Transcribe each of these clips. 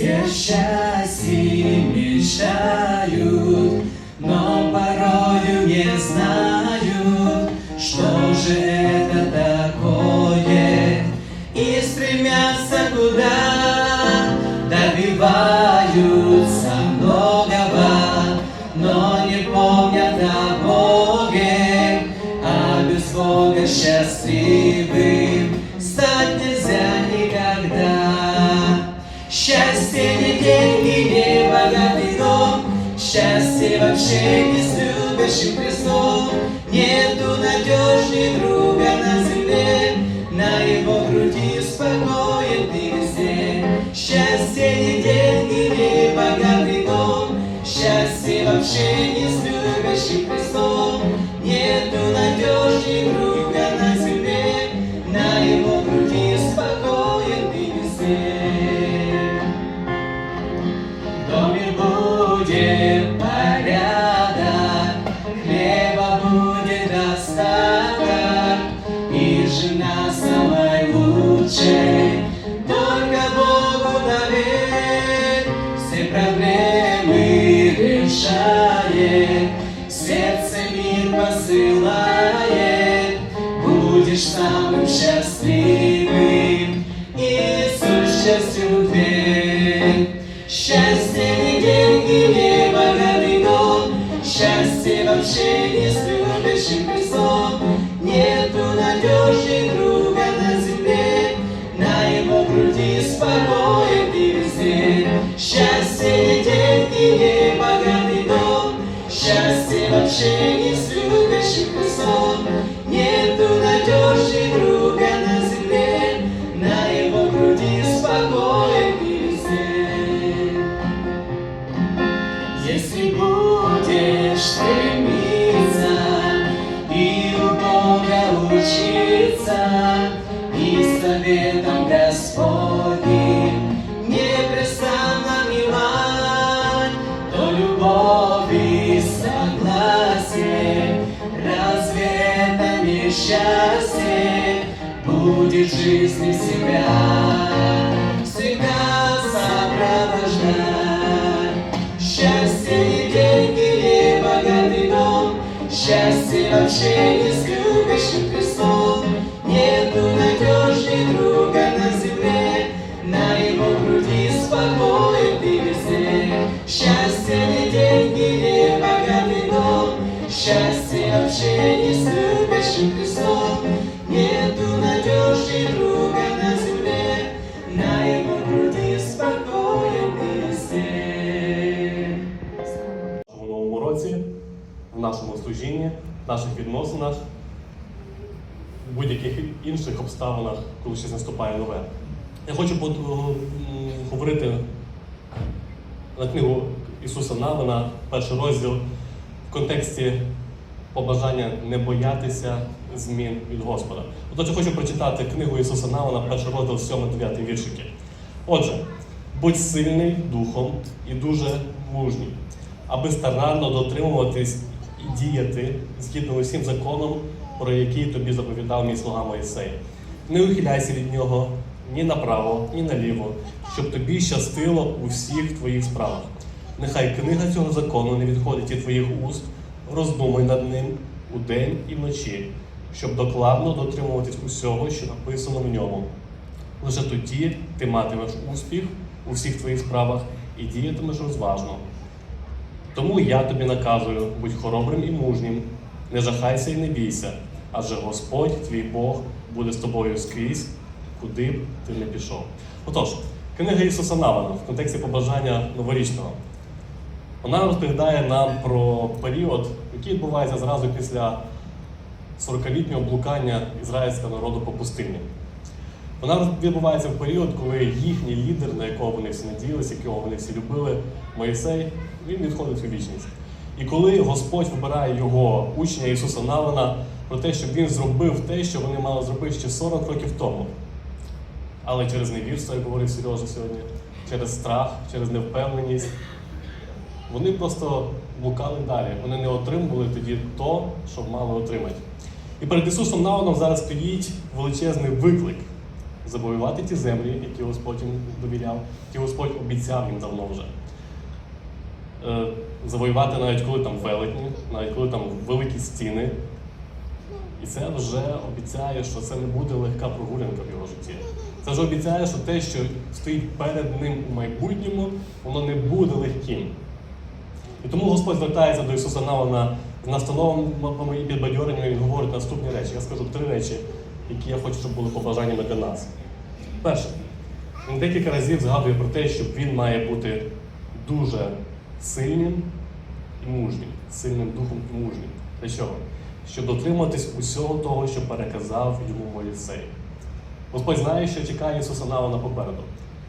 счастье мечтают, но порою не знают, что же это будешь самим счастливым, стремиться и у Бога учиться, и советом Господним непрестанно милать, то любовь и согласие, разве это не счастье будет в жизни себя Счастье в інших обставинах, коли щось наступає нове. Я хочу говорити на книгу Ісуса Навина, перший розділ, в контексті побажання не боятися змін від Господа. Отож, хочу прочитати книгу Ісуса Навина, перший розділ 7-9 віршики. Отже, будь сильний духом і дуже мужній, аби старанно дотримуватись і діяти згідно усім законом, про який тобі заповідав мій слуга Моїсей. Не ухиляйся від нього ні направо, ні наліво, щоб тобі щастило у всіх твоїх справах. Нехай книга цього закону не відходить від твоїх уст, роздумуй над ним удень і вночі, щоб докладно дотримуватись усього, що написано в ньому. Лише тоді ти матимеш успіх у всіх твоїх справах і діятимеш розважно. Тому я тобі наказую, будь хоробрим і мужнім, не жахайся і не бійся, адже Господь, твій Бог, буде з тобою скрізь, куди б ти не пішов. Отож, книга Ісуса Навана в контексті побажання новорічного. Вона розповідає нам про період, який відбувається зразу після 40-літнього блукання ізраїльського народу по пустині. Вона відбувається в період, коли їхній лідер, на якого вони всі надіялися, якого вони всі любили, Моїсей, він відходить у вічність. І коли Господь вибирає його учня Ісуса Навина про те, щоб він зробив те, що вони мали зробити ще 40 років тому. Але через невірство, як говорив Сережа сьогодні, через страх, через невпевненість, вони просто блукали далі. Вони не отримували тоді то, що мали отримати. І перед Ісусом Навином зараз стоїть величезний виклик. завоювати ті землі, які Господь їм довіряв, які Господь обіцяв їм давно вже. Е, Завоювати навіть коли там велетні, навіть коли там великі стіни. І це вже обіцяє, що це не буде легка прогулянка в його житті. Це вже обіцяє, що те, що стоїть перед ним у майбутньому, воно не буде легким. І тому Господь звертається до Ісуса Навина з настановами і підбадьоренням, і він говорить наступні речі. Я скажу три речі, які я хочу, щоб були побажаннями для нас. Перше, він декілька разів згадує про те, що він має бути дуже сильним і мужнім, сильним духом і мужнім. Для чого? Щоб дотриматись усього того, що переказав йому Моїсей. Господь знає, що чекає Ісуса Навина попереду.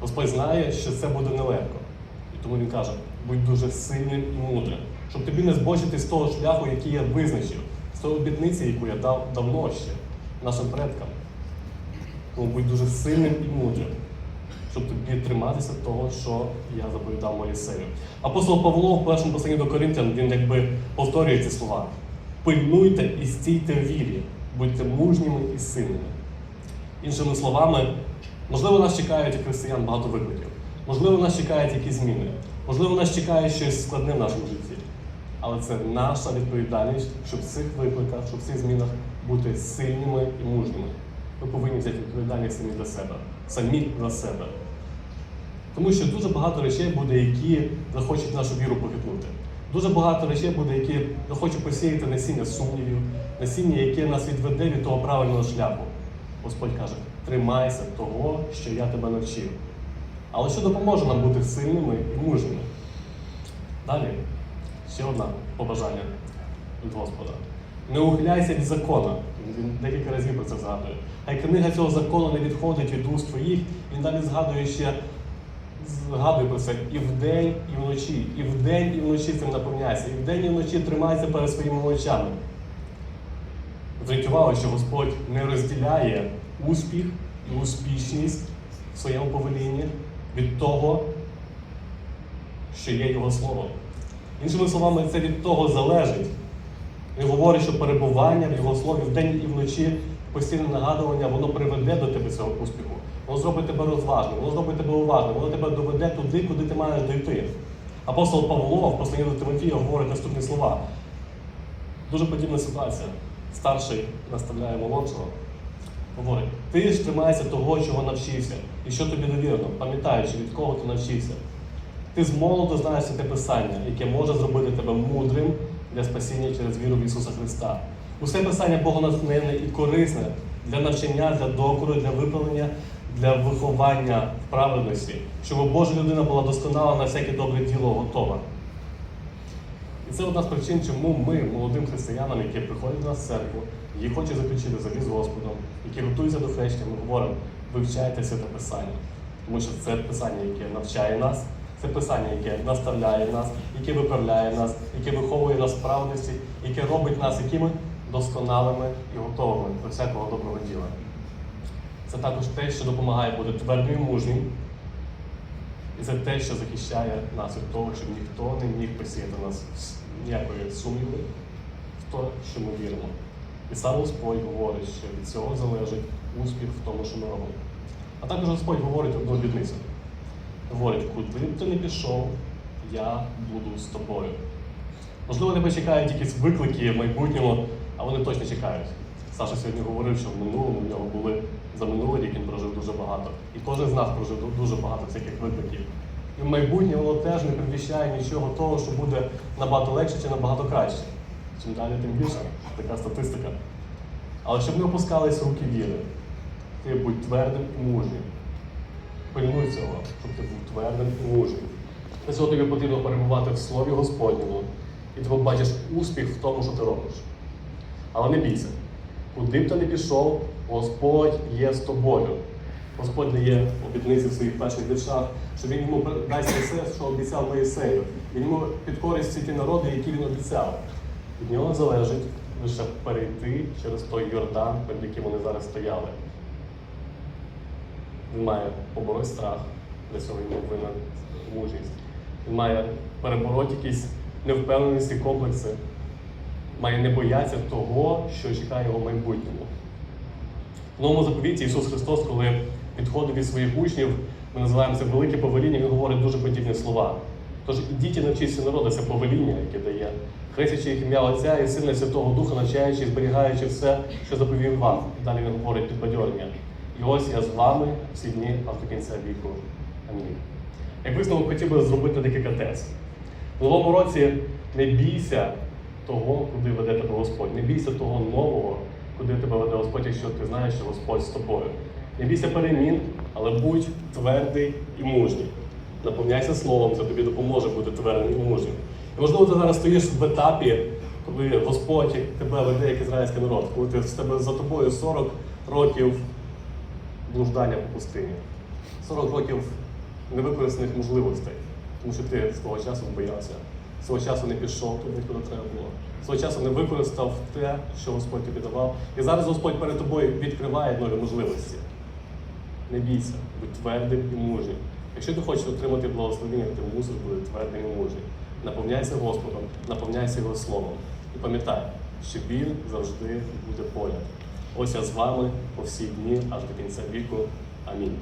Господь знає, що це буде нелегко. І тому Він каже: будь дуже сильним і мудрим, щоб тобі не збочити з того шляху, який я визначив, з тої обітниці, яку я дав давно ще нашим предкам. Тому будь дуже сильним і мудрим, щоб тобі триматися того, що я заповідав Моїсею. Апостол Павло в першому посланні до Коринтян він якби повторює ці слова: пильнуйте і стійте в вірі, будьте мужніми і сильними. Іншими словами, можливо, нас чекають як християн багато викликів. Можливо, нас чекають якісь зміни. Можливо, нас чекає щось складне в нашому житті. Але це наша відповідальність, щоб в цих викликах, щоб в цих змінах бути сильними і мужніми. Ми повинні взяти відповідальність самі для себе, самі за себе. Тому що дуже багато речей буде, які захочуть нашу віру похитнути. Дуже багато речей буде, які захочуть посіяти насіння сумнівів, насіння, яке нас відведе від того правильного шляху. Господь каже: тримайся того, що я тебе навчив. Але що допоможе нам бути сильними і мужніми? Далі, ще одне побажання від Господа. Не ухиляйся від закона. Він декілька разів про це згадує. Хай книга цього закону не відходить від уст твоїх. Він далі згадує ще, згадує про це і вдень, і вночі. І вдень, і вночі цим наповняйся. І вдень, і вночі тримайся перед своїми очами. Зверніть увагу, що Господь не розділяє успіх і успішність в своєму повелінні від того, що є Його слово. Іншими словами, це від того залежить. Він говорить, що перебування в Його слові вдень і вночі, постійне нагадування, воно приведе до тебе цього успіху. Воно зробить тебе розважним, воно зробить тебе уважним, воно тебе доведе туди, куди ти маєш дойти. Апостол Павло в посланні до Тимофія говорить наступні слова. Дуже подібна ситуація. Старший наставляє молодшого. Говорить, ти ж тримайся того, чого навчився, і що тобі довірено, пам'ятаючи, від кого ти навчився. Ти з молоду знаєш те писання, яке може зробити тебе мудрим для спасіння через віру в Ісуса Христа. Усе писання богонатхненне і корисне для навчання, для докору, для виправлення, для виховання праведності, щоб Божа людина була досконала на всяке добре діло готова. І це одна з причин, чому ми, молодим християнам, які приходять до нас в церкву, які хочуть заключити завіт з Господом, які готуються до хрещення, ми говоримо, вивчайте святе писання. Тому що це писання, яке навчає нас, це писання, яке наставляє нас, яке виправляє нас, яке виховує нас в праведності, яке робить нас якими досконалими і готовими до всякого доброго діла. Це також те, що допомагає бути твердим і мужнім. І це те, що захищає нас від того, щоб ніхто не міг посіяти нас ніякої сумніви в те, що ми віримо. І сам Господь говорить, що від цього залежить успіх в тому, що ми робимо. А також Господь говорить одну обітницю. Говорить, куди б ти не пішов, я буду з тобою. Можливо, тебе чекають якісь виклики в майбутньому, а вони точно чекають. Саша сьогодні говорив, що в минулому в нього були за минулий рік він прожив дуже багато. І кожен з нас прожив дуже багато всяких викликів. І в майбутнє воно теж не предвіщає нічого того, що буде набагато легше чи набагато краще. Чим далі, тим більше. Така статистика. Але щоб не опускались руки віри, ти будь твердим і мужнім. Пильнуй цього, щоб ти був твердим і мужнім. Для цього тобі потрібно перебувати в Слові Господньому, і ти побачиш успіх в тому, що ти робиш. Але не бійся. Куди б ти не пішов, Господь є з тобою. Господь дає обітниці своїх перших віршах, що він йому дасть все, що обіцяв Моїсею. Він йому підкорить всі ті народи, які він обіцяв. Від нього залежить лише перейти через той Йордан, перед яким вони зараз стояли. Він має побороти страх, для цього йому винна мужність. Він має перебороти якісь невпевненості, комплекси, має не боятися того, що чекає його в майбутньому. В новому заповіті Ісус Христос, коли підходить від своїх учнів, ми називаємо це велике повеління, Він говорить дуже подібні слова. Тож ідіть і навчіться народу, це повеління, яке дає, хрестячи їх ім'я Отця і Сина Святого Духа, навчаючи і зберігаючи все, що заповів вам. І далі він говорить підбадьорення. І ось я з вами всі дні аж до кінця віку. Амінь. Як висновок хотів би зробити декілька тез. В новому році не бійся того, куди веде тебе Господь. Не бійся того нового, куди тебе веде Господь, якщо ти знаєш, що Господь з тобою. Не бійся перемін, але будь твердий і мужній. Наповняйся словом, це тобі допоможе бути твердим і мужнім. І можливо, ти зараз стоїш в етапі, коли Господь тебе веде як ізраїльський народ, коли ти з тебе за тобою 40 років блуждання по пустині, 40 років невикористаних можливостей, тому що ти свого часу боявся, свого часу не пішов туди, куди треба було, свого часу не використав те, що Господь тобі давав. І зараз Господь перед тобою відкриває нові можливості. Не бійся, будь твердим і мужнім. Якщо ти хочеш отримати благословення, ти мусиш бути твердим і мужнім. Наповняйся Господом, наповняйся Його Словом. І пам'ятай, що Він завжди буде поряд. Ось я з вами по всі дні, аж до кінця віку. Амінь.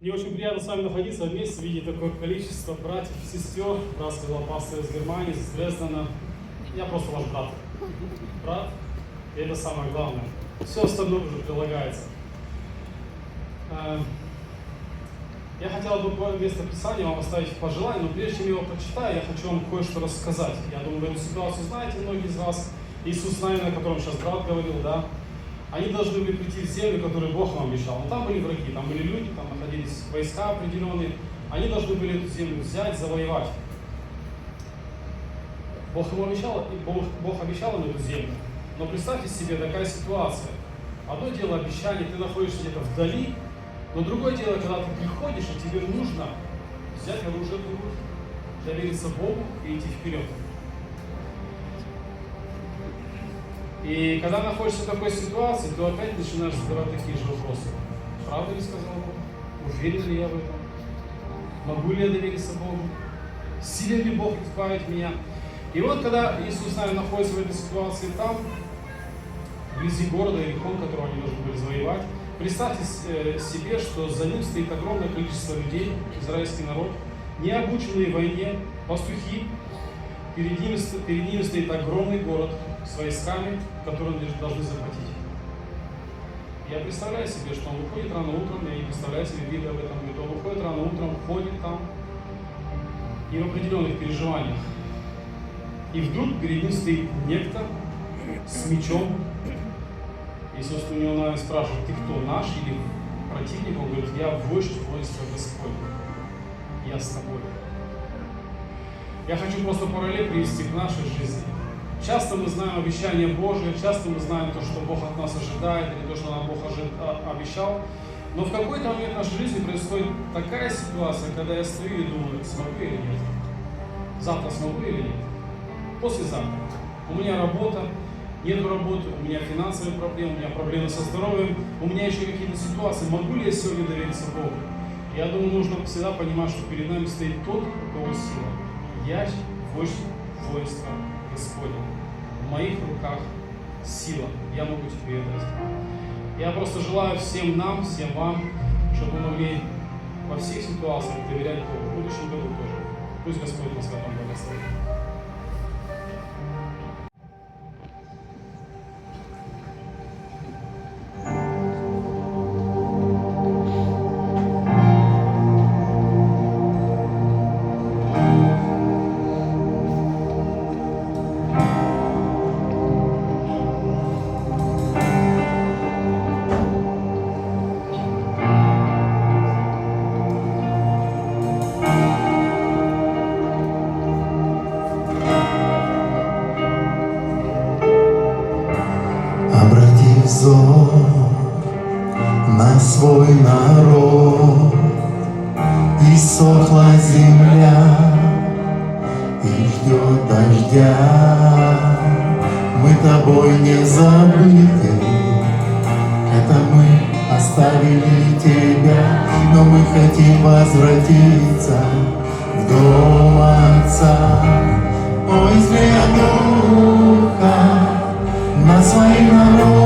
Мне очень приятно с вами находиться вместе, видеть такое количество братьев и сестер, сказал пастор из Германии, из Дрездена. Я просто ваш брат. Брат, и это самое главное. Все остальное уже прилагается. Э, Я хотел бы по место Писания вам оставить пожелание, но прежде чем его прочитаю, я хочу вам кое-что рассказать. Я думаю, вы эту ситуацию знаете, многие из вас. Иисус Навин, о котором сейчас брат говорил, да, они должны были прийти в землю, которую Бог вам обещал. Но там были враги, там были люди, там находились войска определенные. Они должны были эту землю взять, завоевать. Бог ему обещал, и Бог, Бог обещал им эту землю. Но представьте себе такая ситуация. Одно дело обещание, ты находишься где-то вдали, но другое дело, когда ты приходишь, и тебе нужно взять оружие в руки, довериться Богу и идти вперед. И когда находишься в такой ситуации, то опять начинаешь задавать такие же вопросы. Правда ли сказал Бог? Уверен ли я в этом? Могу ли я довериться Богу? Силен ли Бог избавить меня? И вот когда Иисус с находится в этой ситуации там, вблизи города Иерихон, которого они должны были завоевать, представьте э, себе, что за ним стоит огромное количество людей, израильский народ, не обученные войне, пастухи, Перед ними, перед ними стоит огромный город с войсками, которые они должны захватить. Я представляю себе, что он выходит рано утром, я не представляю себе вида в этом, говорит, он выходит рано утром, ходит там, и в определенных переживаниях. И вдруг перед ним стоит некто с мечом. И, собственно, у него надо спрашивать, ты кто, наш или противник? Он говорит, я вождь воинства Господня. Я с тобой. Я хочу просто параллель привести к нашей жизни. Часто мы знаем обещания Божие, часто мы знаем то, что Бог от нас ожидает, или то, что нам Бог а- обещал. Но в какой-то момент нашей жизни происходит такая ситуация, когда я стою и думаю, смогу или нет. Завтра смогу или нет. Послезавтра. У меня работа, нет работы, у меня финансовые проблемы, у меня проблемы со здоровьем, у меня еще какие-то ситуации. Могу ли я сегодня довериться Богу? Я думаю, нужно всегда понимать, что перед нами стоит тот, у кого сила. Я вождь воинства Господня. В моих руках сила. Я могу тебе это сделать. Я просто желаю всем нам, всем вам, чтобы мы могли во всех ситуациях доверять Богу. В будущем году тоже. Пусть Господь нас в этом благословит. тобой не забыты. Это мы оставили тебя Но мы хотим возвратиться в дом Отца. Ой, зря духа на своих народах